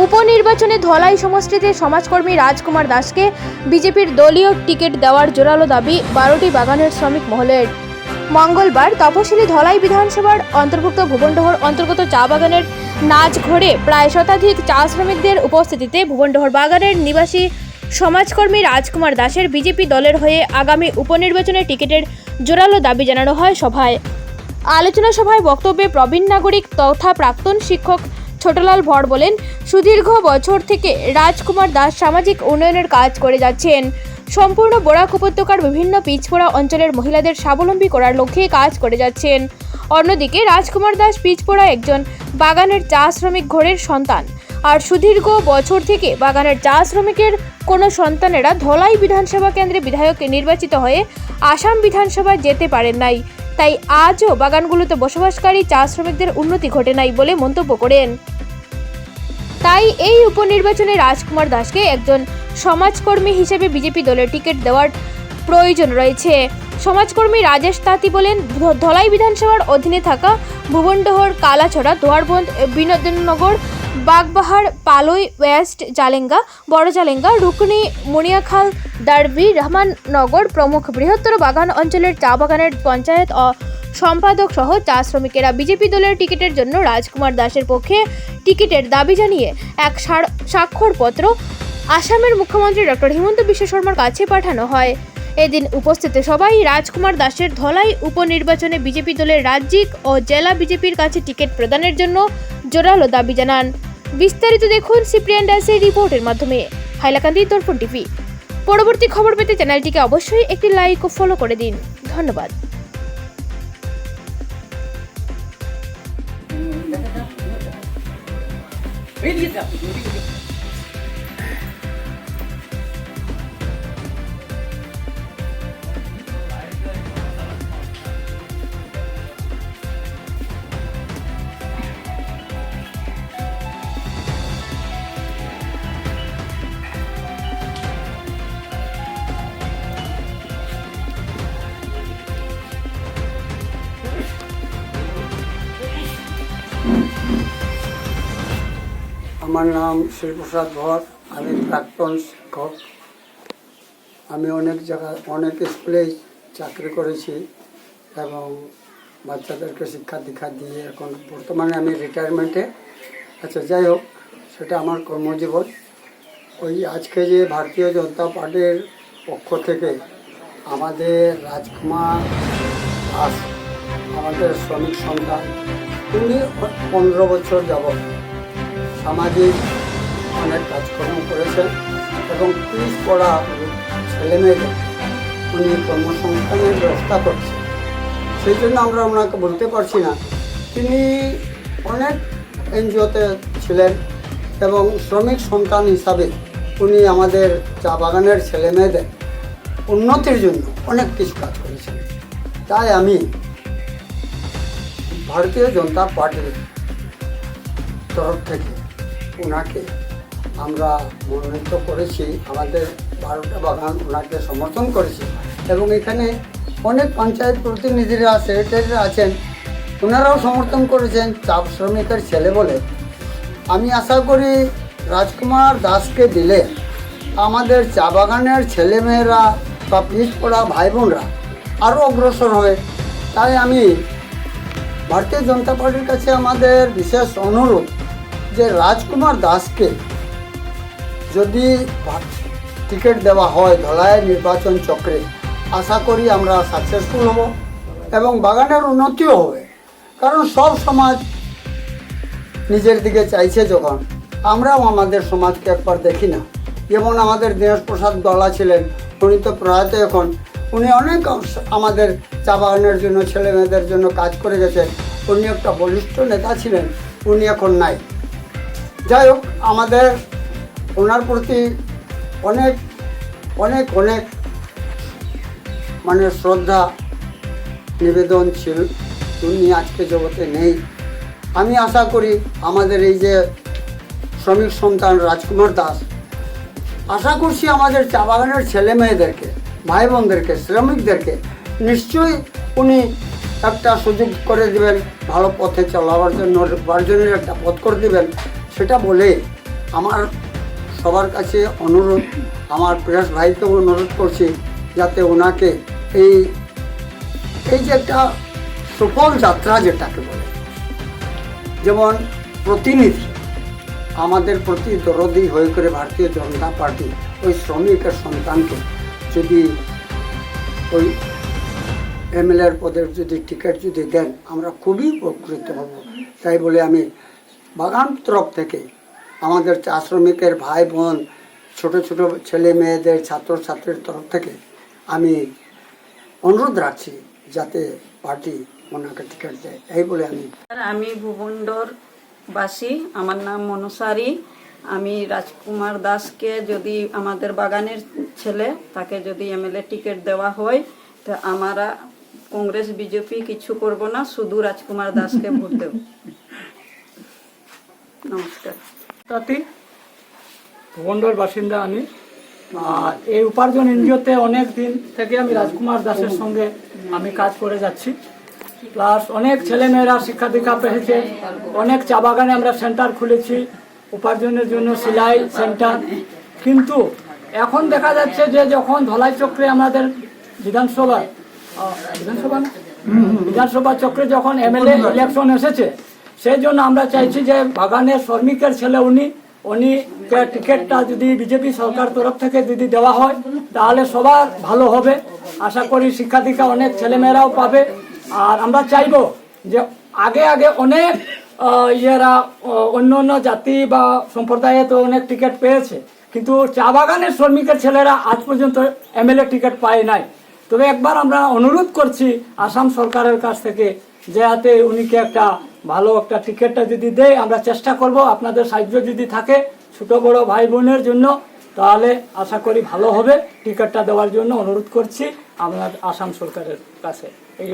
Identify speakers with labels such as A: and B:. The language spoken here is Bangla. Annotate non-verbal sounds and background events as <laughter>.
A: উপনির্বাচনে ধলাই সমষ্টিতে সমাজকর্মী রাজকুমার দাসকে বিজেপির দলীয় টিকিট দেওয়ার জোরালো দাবি বারোটি বাগানের শ্রমিক মহলের। মঙ্গলবার তপশিলি ধলাই বিধানসভার অন্তর্ভুক্ত ভুবনডোহর অন্তর্গত চা বাগানের নাচ ঘরে প্রায় শতাধিক চা শ্রমিকদের উপস্থিতিতে ভুবনডোহর বাগানের নিবাসী সমাজকর্মী রাজকুমার দাসের বিজেপি দলের হয়ে আগামী উপনির্বাচনের টিকিটের জোরালো দাবি জানানো হয় সভায়। আলোচনা সভায় বক্তব্যে প্রবীণ নাগরিক তথা প্রাক্তন শিক্ষক ছোটলাল ভর বলেন, সুদীর্ঘ বছর থেকে রাজকুমার দাস সামাজিক উন্নয়নের কাজ করে যাচ্ছেন। সম্পূর্ণ বরাক উপত্যকার বিভিন্ন পিছপড়া অঞ্চলের মহিলাদের স্বাবলম্বী করার লক্ষ্যে কাজ করে যাচ্ছেন। অন্যদিকে রাজকুমার দাস পিছপড়া একজন বাগানের চা শ্রমিক ঘরের সন্তান। আর সুদীর্ঘ বছর থেকে বাগানের চা শ্রমিকের কোনো সন্তানেরা ধলাই বিধানসভা কেন্দ্রে বিধায়ক নির্বাচিত হয়ে আসাম বিধানসভায় যেতে পারেন নাই। তাই আজও বাগানগুলোতে বসবাসকারী চা শ্রমিকদের উন্নতি ঘটে নাই বলে মন্তব্য করেন। তাই এই উপনির্বাচনে রাজকুমার দাসকে একজন সমাজকর্মী হিসেবে বিজেপি দলের টিকিট দেওয়ার প্রয়োজন রয়েছে। সমাজকর্মী রাজেশ তাঁতি বলেন ধলাই বিধানসভার অধীনে থাকা ভুবনডহর, কালাছড়া, দোয়ারবন্দ, বিনোদননগর, বাগবাহার, পালই, ওয়েস্ট জালেঙ্গা, বড় জালেঙ্গা, রুকনি মুনিয়াখাল দারবি রহমাননগর প্রমুখ বৃহত্তর বাগান অঞ্চলের চা বাগানের পঞ্চায়েত সম্পাদক সহ চা শ্রমিকেরা বিজেপি দলের টিকিটের জন্য রাজকুমার দাসের পক্ষে টিকিটের দাবি জানিয়ে এক স্বাক্ষরপত্র আসামের মুখ্যমন্ত্রী ডক্টর হিমন্ত বিশ্ব শর্মার কাছে পাঠানো হয়। এদিন উপস্থিত সবাই রাজকুমার দাসের ধলাই উপনির্বাচনে বিজেপি দলের রাজ্যিক ও জেলা বিজেপির কাছে টিকিট প্রদানের জন্য জোরালো দাবি জানান। বিস্তারিত দেখুন সিপ্রিয়ান দাসের রিপোর্টের মাধ্যমে। হাইলাকান্দি দর্পণ টিভি। পরবর্তী খবর পেতে চ্যানেলটিকে অবশ্যই একটি লাইক ও ফলো করে দিন। ধন্যবাদ। Begitu.
B: আমার নাম শ্রীপ্রসাদ ভর আমি প্রাক্তন শিক্ষক। আমি অনেক জায়গায় অনেক স্কুলেই চাকরি করেছি এবং বাচ্চাদেরকে শিক্ষা দীক্ষা দিয়ে এখন বর্তমানে আমি রিটায়ারমেন্টে আচ্ছা যাই হোক, সেটা আমার কর্মজীবন। ওই আজকে যে ভারতীয় জনতা পার্টির পক্ষ থেকে আমাদের রাজকুমার দাস, আমাদের শ্রমিক সন্তান, উনি পনেরো বছর যাবত সামাজিক অনেক কাজকর্ম করেছেন এবং পিস পড়া ছেলেমেয়েদের উনি কর্মসংস্থানের ব্যবস্থা করছেন। সেই জন্য আমরা ওনাকে বলতে পারছি না। তিনি অনেক এনজিওতে ছিলেন এবং শ্রমিক সন্তান হিসাবে উনি আমাদের চা বাগানের ছেলেমেয়েদের উন্নতির জন্য অনেক কিছু কাজ করেছেন। তাই আমি ভারতীয় জনতা পার্টির তরফ থেকে ওনাকে আমরা মনোনীত করেছি, আমাদের বারোটা বাগান ওনাকে সমর্থন করেছি। এবং এখানে অনেক পঞ্চায়েত প্রতিনিধিরা সেক্রেটারিরা আছেন, ওনারাও সমর্থন করেছেন, চাপ শ্রমিকের ছেলে বলে। আমি আশা করি রাজকুমার দাসকে দিলে আমাদের চা বাগানের ছেলেমেয়েরা বা পিছপড়া ভাই বোনরা আরও অগ্রসর হয়। তাই আমি ভারতীয় জনতা পার্টির কাছে আমাদের বিশেষ অনুরোধ যে রাজকুমার দাসকে যদি টিকিট দেওয়া হয় ধলাই নির্বাচন চক্রে, আশা করি আমরা সাকসেসফুল হব এবং বাগানের উন্নতিও হবে। কারণ সব সমাজ নিজের দিকে চাইছে যখন, আমরাও আমাদের সমাজকে একবার দেখি না। যেমন আমাদের দীনেশ প্রসাদ দলা ছিলেন, উনি তো প্রয়াত এখন। উনি অনেক আমাদের চা বাগানের জন্য ছেলে মেয়েদের জন্য কাজ করে গেছেন। উনি একটা বলিষ্ঠ নেতা ছিলেন, উনি এখন নাই। যাই হোক, আমাদের ওনার প্রতি অনেক অনেক অনেক মানে শ্রদ্ধা, নিবেদন ছিল। উনি আজকে জগতে নেই। আমি আশা করি আমাদের এই যে শ্রমিক সন্তান রাজকুমার দাস, আশা করছি আমাদের চা বাগানের ছেলে মেয়েদেরকে, ভাই বোনদেরকে, শ্রমিকদেরকে, নিশ্চয়ই উনি একটা সুযোগ করে দিবেন, ভালো পথে চলাবার জন্য উপার্জনের একটা পথ করে দিবেন। সেটা বলে আমার সবার কাছে অনুরোধ, আমার প্রেস ভাইকেও অনুরোধ করছি যাতে ওনাকে এই এই যে একটা সফল যাত্রা যেটাকে বলে, যেমন প্রতিনিধি, আমাদের প্রতি দরদি হয়ে করে ভারতীয় জনতা পার্টি ওই শ্রমিকের সন্তানকে যদি ওই এমএলএর পদের যদি টিকিট যদি দেন, আমরা খুবই উপকৃত হব। তাই বলে আমি বাগান তরফ থেকে আমাদের চা শ্রমিকের ভাই বোন ছোট ছোট ছেলে মেয়েদের ছাত্রছাত্রীর তরফ থেকে আমি অনুরোধ রাখছি যাতে পার্টি ওনাকে টিকিট দেয়। এই বলে আমি
C: আমি ভুবনডোর বাসী আমার নাম মনুসারি। আমি রাজকুমার দাসকে যদি আমাদের বাগানের ছেলে তাকে যদি এমএলএ টিকিট দেওয়া হয় তো আমরা কংগ্রেস বিজেপি কিছু করব না শুধু রাজকুমার দাসকে ভোট দেব। <laughs> নমস্কার।
D: তাতে ভুবনডোর বাসিন্দা আমি। আর এই উপার্জন এনজিওতে অনেক দিন থেকে আমি রাজকুমার দাসের সঙ্গে আমি কাজ করে যাচ্ছি। প্লাস অনেক ছেলেমেয়েরা শিক্ষা দীক্ষা পেয়েছে। অনেক চা বাগানে আমরা সেন্টার খুলেছি। উপার্জনের জন্য সেলাই সেন্টার। কিন্তু এখন দেখা যাচ্ছে যে যখন ধলাই চক্রে আমাদের বিধানসভা বিধানসভা? বিধানসভা চক্রে যখন এমএলএ ইলেকশন এসেছে সেই জন্য আমরা চাইছি যে বাগানের শ্রমিকের ছেলে উনি উনি টিকিটটা যদি বিজেপি সরকার তরফ থেকে যদি দেওয়া হয়, তাহলে সবার ভালো হবে। আশা করি শিক্ষা দীক্ষা অনেক ছেলেমেয়েরাও পাবে। আর আমরা চাইব যে আগে আগে অনেক ইয়েরা অন্য অন্য জাতি বা সম্প্রদায়ে তো অনেক টিকিট পেয়েছে। কিন্তু চা বাগানের শ্রমিকের ছেলেরা আজ পর্যন্ত এমএলএ টিকিট পায় নাই। তবে একবার আমরা অনুরোধ করছি আসাম সরকারের কাছ থেকে যে হাতে উনিকে একটা ভালো একটা টিকিটটা যদি দেয় আমরা চেষ্টা করব আপনাদের সাহায্য যদি থাকে ছোট বড় ভাই বোনের জন্য, তাহলে আশা করি ভালো হবে। টিকিটটা দেওয়ার জন্য অনুরোধ করছি আপনার আসাম সরকারের কাছে। এই